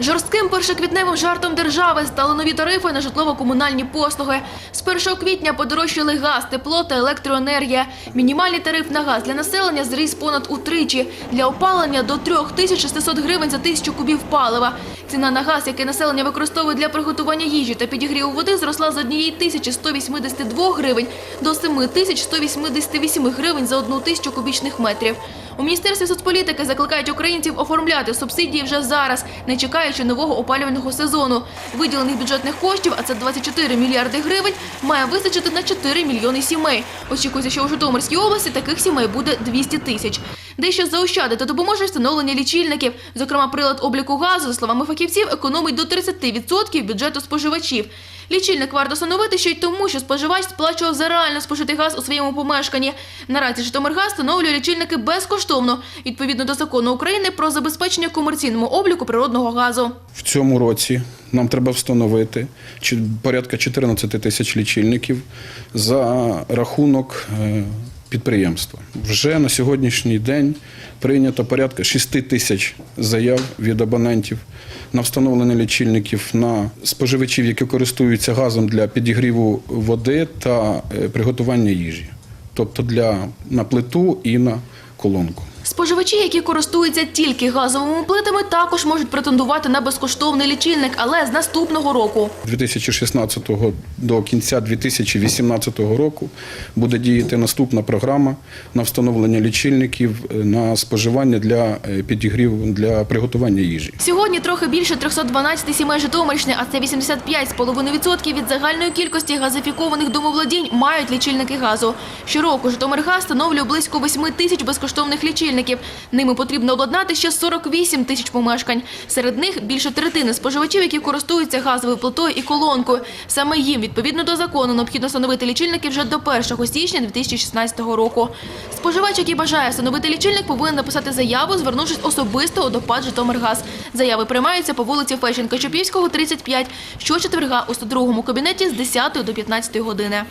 Жорстким першоквітневим жартом держави стали нові тарифи на житлово-комунальні послуги. З 1 квітня подорожчали газ, тепло та електроенергія. Мінімальний тариф на газ для населення зріс понад утричі. Для опалення до 3600 гривень за тисячу кубів палива. Ціна на газ, який населення використовує для приготування їжі та підігріву води, зросла з 1182 гривень до 7188 гривень за одну тисячу кубічних метрів. У Міністерстві соцполітики закликають українців оформляти субсидії вже зараз, не чекаючи нового опалювального сезону. Виділених бюджетних коштів, а це 24 мільярди гривень, має вистачити на 4 мільйони сімей. Очікується, що у Житомирській області таких сімей буде 200 тисяч. Дещо заощадити допоможе встановлення лічильників. Зокрема, прилад обліку газу, за словами фахівців, економить до 30% бюджету споживачів. Лічильник варто встановити ще й тому, що споживач сплачував за реально спожитий газ у своєму помешканні. Наразі Житомиргаз встановлює лічильники безкоштовно, відповідно до закону України про забезпечення комерційному обліку природного газу. В цьому році нам треба встановити порядка 14 тисяч лічильників за рахунок е, підприємства. Вже на сьогоднішній день прийнято порядка 6 тисяч заяв від абонентів на встановлення лічильників на споживачів, які користуються газом для підігріву води та е, приготування їжі, тобто для на плиту і на колонку. Споживачі, які користуються тільки газовими плитами, також можуть претендувати на безкоштовний лічильник, але з наступного року. 2016 до кінця 2018 року буде діяти наступна програма на встановлення лічильників е, на споживання для е, підігріву для приготування їжі. Сьогодні трохи більше 312 сімей Житомирщини, а це 85,5% від загальної кількості газифікованих домовладінь мають лічильники газу. Щороку Житомиргаз встановлює близько 8 тисяч безкоштовних лічильників. Ними потрібно обладнати ще 48 тисяч помешкань. Серед них більше третини споживачів, які користуються газовою плитою і колонкою. Саме їм, відповідно до закону, необхідно встановити лічильники вже до 1 січня 2016 року. Споживач, який бажає встановити лічильник, повинен написати заяву, звернувшись особисто до ПАД «Житомиргаз». Заяви приймаються по вулиці Фещенка Чопівського, 35, щочетверга у 102 кабінеті з 10 до 15 години.